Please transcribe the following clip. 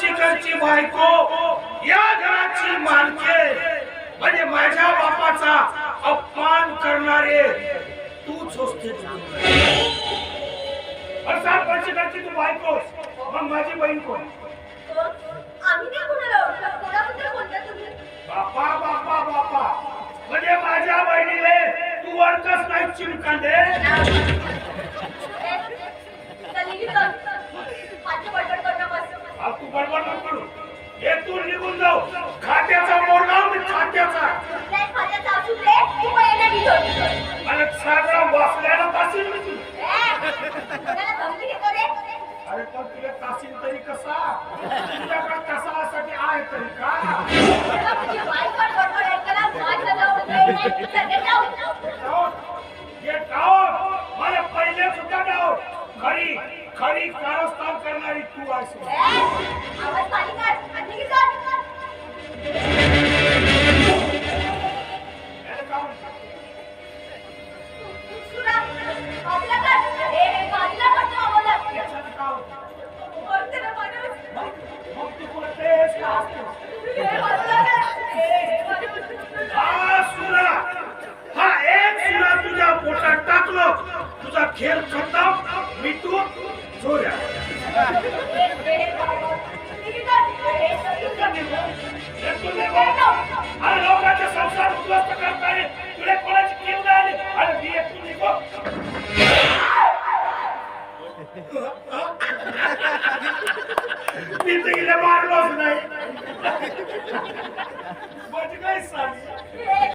पणशीकरची बायको या घराची मालके म्हणजे माझ्या बापाचा अपमान करणारे तूच होते. प्रसाद पणशीकरची तू बायको मग माझी बहीण कोण? बापा बापा बापा. म्हणजे माझ्या बहिणीले तू ओळखच नाही चिमकांडे. करू हे तू निघून जाऊ. खात्याचा मोरगाव मी खात्याचा. आणि सगळा वाचल्याला पासील मी तू? अरे पण तुला तासील तरी कसा? तुझ्याकडे कसासाठी आहे तरी का. गेट आउट मला पहिले सुद्धा डाव खरी खरी कारस्थान करणारी तू. हा सुरा. हा एक सुरा तुझ्या पोटात टाकलो. तुझा खेळ खतम. मी तू चोऱ्या ए, अरे लोकांचे संसार उद्ध्वस्त करताय तुला कोणाची आली? मी निघो. मी मारलोच नाही.